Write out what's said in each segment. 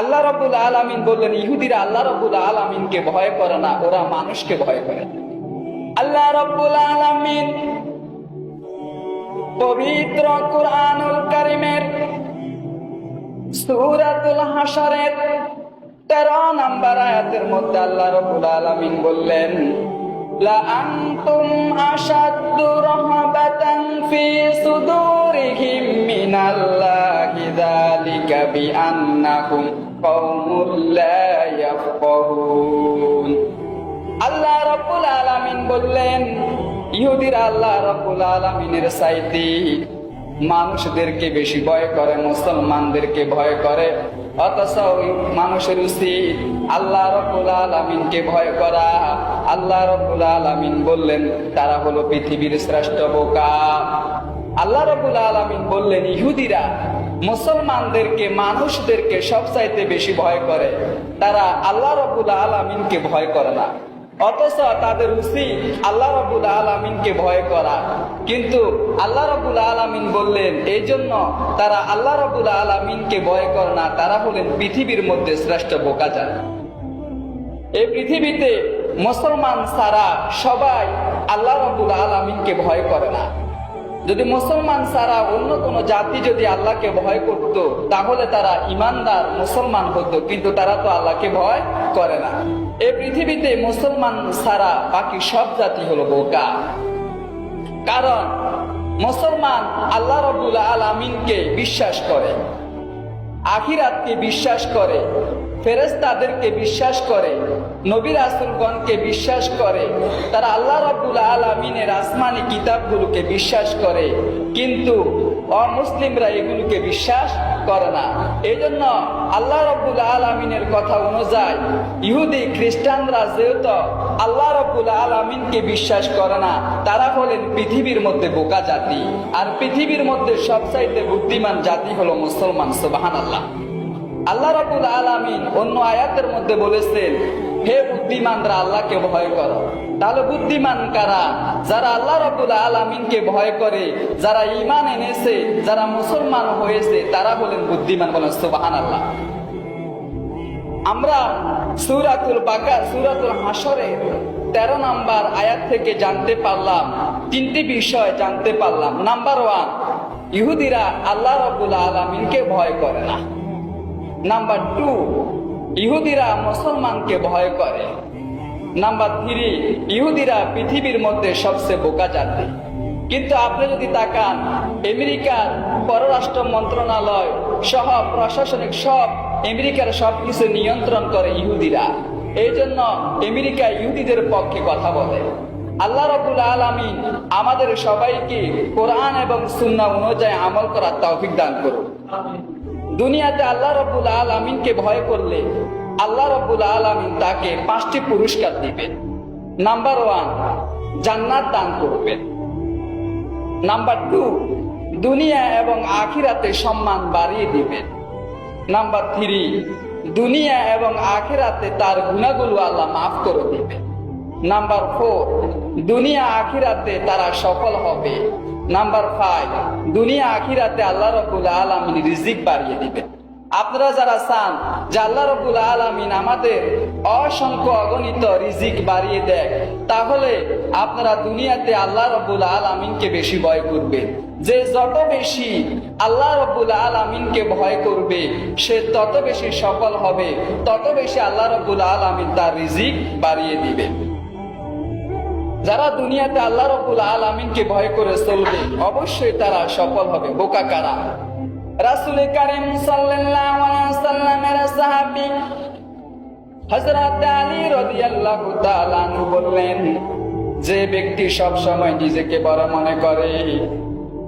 আল্লাহ রবুল আলমিন বললেন, ইহুদিরা আল্লাহ রবুল আলমিনকে ভয় করে না, ওরা মানুষকে ভয় করে আল্লাহ রব্বুল আলমিন পবিত্র কুরআনুল কারিমের সূরাতুল হাসরের তেরো নাম্বার আয়াতের মধ্যে আল্লাহ রব্বুল আলামিন বললেন বিআন্নাহুম। আল্লাহ রাব্বুল বললেন, ইহুদিরা আল্লাহ রাব্বুল আলামিনের সাইতে মানুষদেরকে বেশি ভয় করে, মুসলমানদেরকে ভয় করে। অথচ মানুষের উচিত আল্লাহ রব্বুল আলামিনকে ভয় করা। আল্লাহ রব্বুল আলামিন বললেন, তারা হলো পৃথিবীর শ্রেষ্ঠ বোকা। আল্লাহ রব্বুল আলামিন বললেন, ইহুদিরা মুসলমানদেরকে, মানুষদেরকে সবচাইতে বেশি ভয় করে। তারা আল্লাহ রব্বুল আলামিনকে ভয় করে না। অথচ তাদের উচিত আল্লাহ রবুল আলমিনকে ভয় করা। কিন্তু আল্লাহ রবুল আলমিন বললেন এই জন্য তারা আল্লাহ রবুল আলমিনকে ভয় করে না। তারা হলেন পৃথিবীর মধ্যে শ্রেষ্ঠ বোকা যান এই পৃথিবীতে মুসলমান ছাড়া সবাই আল্লাহ রবুল আলমিনকে ভয় করে না। যদি মুসলমান ছাড়া অন্য কোনো জাতি যদি আল্লাহকে ভয় করত, তাহলে তারা ইমানদার মুসলমান হতো, কিন্তু তারা তো আল্লাহকে ভয় করে না। এই পৃথিবীতে মুসলমান ছাড়া বাকি সব জাতি হলো বোকা। কারণ মুসলমান আল্লাহ রবুল আলমিনকে বিশ্বাস করে, আখিরাতকে বিশ্বাস করে ফেরেস্তাদেরকে বিশ্বাস করে নবীর আসুলগণকে বিশ্বাস করে, তারা আল্লাহ রব্বুল আলমিনের আসমানি কিতাবগুলোকে বিশ্বাস করে। কিন্তু অমুসলিমরা এগুলোকে বিশ্বাস করে না। এই জন্য আল্লাহ রব্বুল আলমিনের কথা অনুযায়ী ইহুদি খ্রিস্টানরা যেহেতু আল্লাহ রব্বুল আলমিনকে বিশ্বাস করে না, তারা হলেন পৃথিবীর মধ্যে বোকা জাতি। আর পৃথিবীর মধ্যে সবচাইতে বুদ্ধিমান জাতি হলো মুসলমান সুবাহান আল্লাহ আল্লাহ রাবুল আলামিন অন্য আয়াতের মধ্যে বলেছেন হে বুদ্ধিমানরা, আল্লাহকে ভয় করো। তাহলে বুদ্ধিমান কারা? যারা আল্লাহ রাবুল আলামিনকে ভয় করে, যারা ইমান এনেছে, যারা মুসলমান হয়েছে, তারা হলেন বুদ্ধিমান বলেন সুবাহান আল্লাহ আমরা সুরাতুল বাকা সুরাতুল হাসরে তেরো নাম্বার আয়াত থেকে জানতে পারলাম, তিনটি বিষয় জানতে পারলাম। নাম্বার ওয়ান, ইহুদিরা আল্লাহ রাবুল আলামিনকে ভয় করে না। নাম্বার টু ইহুদিরা মুসলমানকে ভয় করে। নাম্বার থ্রি, ইহুদিরা পৃথিবীর মধ্যে সবচেয়ে বোকা জাতি। কিন্তু আপনি যদি তাকান, আমেরিকার পররাষ্ট্র মন্ত্রণালয় সহ প্রশাসনিক সব আমেরিকার সব কিছু নিয়ন্ত্রণ করে ইহুদিরা। এই জন্য আমেরিকা ইহুদিদের পক্ষে কথা বলে। আল্লাহ রবুল আলমিন আমাদের সবাইকে কোরআন এবং সুন্না অনুযায়ী আমল করার তৌফিক দান করুন। দুনিয়াতে আল্লাহ রব্বুল আলমিনকে ভয় করলে আল্লাহ রব্বুল আলমিন তাকে পাঁচটি পুরস্কার দিবেন নাম্বার ওয়ান জান্নাত দান করবেন নাম্বার টু দুনিয়া এবং আখিরাতে সম্মান বাড়িয়ে দিবেন নাম্বার থ্রি দুনিয়া এবং আখিরাতে তার গুণাগুলো আল্লাহ মাফ করে দিবেন নাম্বার ফোর দুনিয়া আখিরাতে তারা সফল হবে। নাম্বার ফাইভ দুনিয়া আখিরাতে আল্লাহ রবুল আলমিন রিজিক বাড়িয়ে দিবেন। আপনারা যারা চান যে আল্লাহ রবুল আলমিন আমাদের অসংখ্য অগণিত রিজিক বাড়িয়ে দেয় তাহলে আপনারা দুনিয়াতে আল্লাহ রবুল আলমিনকে বেশি ভয় করবেন। যে যত বেশি আল্লাহ রব্বুল আলমিনকে ভয় করবে, সে তত বেশি সফল হবে, তত বেশি আল্লাহ রব্বুল আলমিন তার রিজিক বাড়িয়ে দিবে যারা দুনিয়াতে আল্লাহ রব্বুল আলমিনকে ভয় করে চলবে, অবশ্যই তারা সফল হবে। বোকা কারা? রাসুল কারিম সাল্লামের সাহাবি হজরত আলী রাদিয়াল্লাহু তাআলা বললেন, যে ব্যক্তি সব সময় নিজেকে বড় মনে করে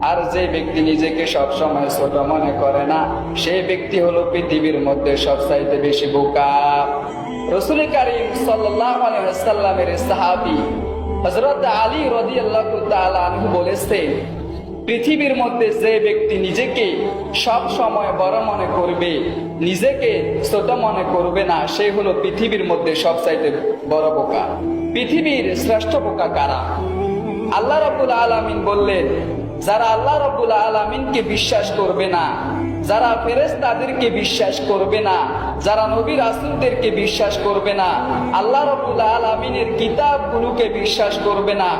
আর যে ব্যক্তি নিজেকে সব সময় ছোট মনে করে না সেই ব্যক্তি হলো পৃথিবীর মধ্যে সবচাইতে বেশি বোকা। রসুল করিম সাল্লামের সাহাবি হজরত আলী রদি আল্লাহ আনহু বলেছেন, পৃথিবীর মধ্যে যে ব্যক্তি নিজেকে সব সময় বড় মনে করবে, নিজেকে ছোট মনে করবে না, সে হলো পৃথিবীর মধ্যে সবচাইতে বড় বোকা। পৃথিবীর শ্রেষ্ঠ বোকা কারা? আল্লাহ রবুল আলমিন বললেন, যারা আল্লাহ রবুল আলমিনকে বিশ্বাস করবে না, যারা ফেরেস তাদেরকে বিশ্বাস করবে না যারা নবীর রাসুলদেরকে বিশ্বাস করবে না, আল্লাহ আমিনের আলমিনের কিতাবগুলোকে বিশ্বাস করবে না,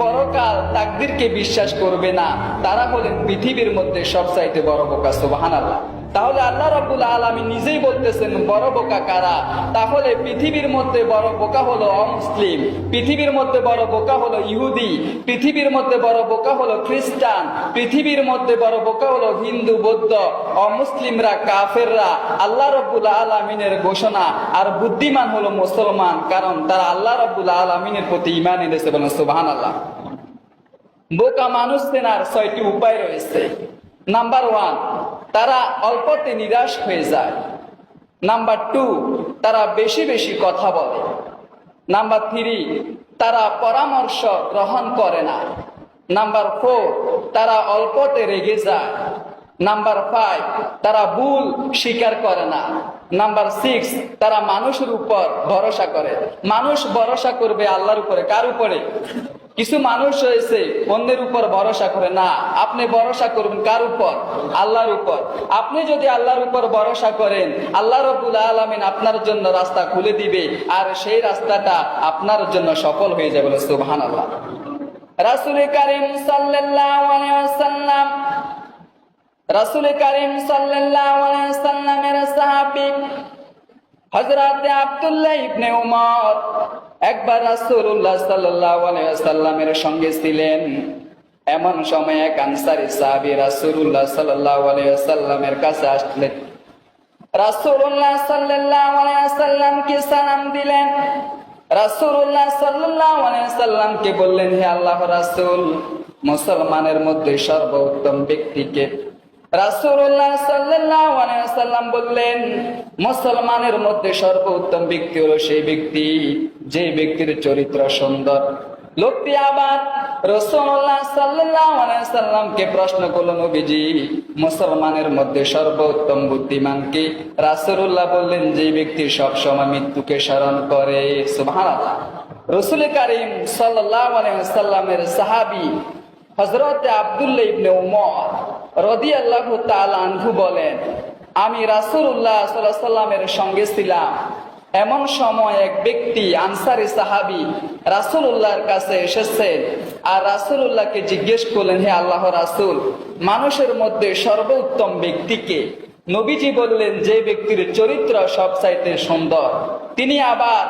পরকাল তাকদিরকে বিশ্বাস করবে না, তারা হলেন পৃথিবীর মধ্যে সবচাইতে বড় বোকা সুবাহান আল্লাহ তাহলে আল্লাহ রবুল আলমী নিজেই বলতেছেন, বড় বোকা কারা? তাহলে পৃথিবীর মধ্যে বড় বোকা হলো অমুসলিম, পৃথিবীর মধ্যে বড় বোকা হলো ইহুদি, পৃথিবীর মধ্যে বড় বোকা হলো খ্রিস্টান, পৃথিবীর মধ্যে বড় বোকা হলো হিন্দু, বৌদ্ধ, অমুসলিমরা কাফেররা, আল্লাহ রব্বুল আলমিনের ঘোষণা। আর বুদ্ধিমান হলো মুসলমান, কারণ তারা আল্লাহ রব্বুল আলমিনের প্রতি ইমান এনেছে বলেন সুবাহান আল্লাহ বোকা মানুষ চেনার ছয়টি উপায় রয়েছে। নাম্বার ওয়ান তারা অল্পতে নিরাশ হয়ে যায়। নাম্বার টু তারা বেশি বেশি কথা বলে। নাম্বার থ্রি তারা পরামর্শ গ্রহণ করে না। নাম্বার ফোর তারা অল্পতে রেগে যায়। নাম্বার ফাইভ তারা ভুল স্বীকার করে না। নাম্বার সিক্স তারা মানুষের উপর ভরসা করে। মানুষ ভরসা করবে আল্লাহর উপরে। কার উপরে? কিছু মানুষ রয়েছে, অন্যের উপর ভরসা করে, না, আপনি ভরসা করবেন কার উপর? আল্লাহর উপর। আপনি যদি আল্লাহর উপর ভরসা করেন, আল্লাহ রবুল আলমিন আপনার জন্য রাস্তা খুলে দিবে, আর সেই রাস্তাটা আপনার জন্য সফল হয়ে যাবে সুবহান আল্লাহ রাসুল করিম সাল্লাম রাসুল করিম সাল্লামের সাহাবি হজরত আবদুল্লাহ ইবনে উমর একবার রাসূলুল্লাহ সাল্লাল্লাহু আলাইহি সাল্লামের সঙ্গে ছিলেন। এমন সময় এক আনসারী সাহাবী রাসূলুল্লাহ সাল্লাল্লাহু আলাইহি সাল্লামের কাছে আসলেন। রাসূলুল্লাহ সাল্লাল্লাহু আলাইহি সাল্লামকে সালাম দিলেন। রাসূলুল্লাহ সাল্লাল্লাহু আলাইহি সাল্লামকে বললেন, হে আল্লাহ রাসূল, মুসলমানের মধ্যে সর্বোত্তম ব্যক্তিকে রাসূলুল্লাহ সাল্লাল্লাহু আলাইহি সাল্লাম বললেন, মুসলমানের মধ্যে সর্বোত্তম ব্যক্তি হলো সেই ব্যক্তি, যে ব্যক্তির চরিত্র সুন্দর। লোকটি আবার রসুল্লাহ সাল্লামকে প্রশ্ন করল নবীজি, মুসলমানের মধ্যে সর্বোত্তম বুদ্ধিমান কি? রাসূলুল্লাহ বললেন, যে ব্যক্তি সব সময় মৃত্যুকে স্মরণ করে। সুবহানাল্লাহ। রসুল করিম আলাইহি সাল্লামের সাহাবী হযরত আব্দুল্লাহ ইবনে উমর রাদিয়াল্লাহু তাআলা আনহু বলেন, আমি রাসূলুল্লাহ সাল্লাল্লাহু আলাইহি সাল্লামের সঙ্গে ছিলাম। এমন সময় এক ব্যক্তি আনসারি সাহাবি রাসুল্লাহর কাছে এসেছেন আর রাসুল্লাহকে জিজ্ঞেস করলেন, হে আল্লাহ রাসুল, মানুষের মধ্যে সর্বোত্তম ব্যক্তিকে নবীজি বললেন, যে ব্যক্তির চরিত্র সবচাইতে সুন্দর। তিনি আবার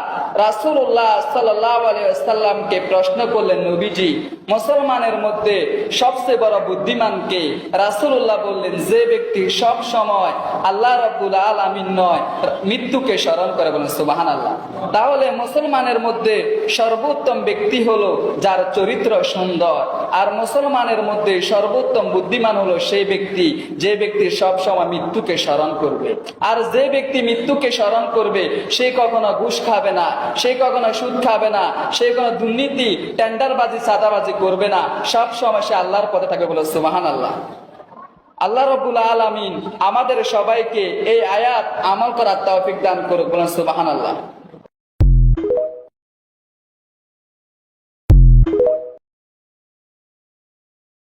রাসুল্লাহ সাল্লামকে প্রশ্ন করলেন, নবীজি, মুসলমানের মধ্যে সবচেয়ে বড় বুদ্ধিমানকে রাসুল্লাহ বললেন, যে ব্যক্তি সব সময় আল্লাহ রব্বুল আলমিন নয়, মৃত্যুকে স্মরণ করে বলেন সুবাহান আল্লাহ তাহলে মুসলমানের মধ্যে সর্বোত্তম ব্যক্তি হলো যার চরিত্র সুন্দর। আর মুসলমানের মধ্যে সর্বোত্তম বুদ্ধিমান হলো সেই ব্যক্তি, যে ব্যক্তি সব সময় মৃত্যুকে স্মরণ করবে। আর যে ব্যক্তি মৃত্যুকে স্মরণ করবে, সে কখনো ঘুষ খাবে না, সে কখনো সুদ খাবে না, সে কোনো দুর্নীতি, টেন্ডারবাজি চাঁদাবাজি করবে না। সব সময় সে আল্লাহর পথে থাকে বলে সুবাহান আল্লাহ আল্লাহ রবুল আলমিন আমাদের সবাইকে এই আয়াত আমল করার তৌফিক দান করুক বলেন সুবাহান আল্লাহ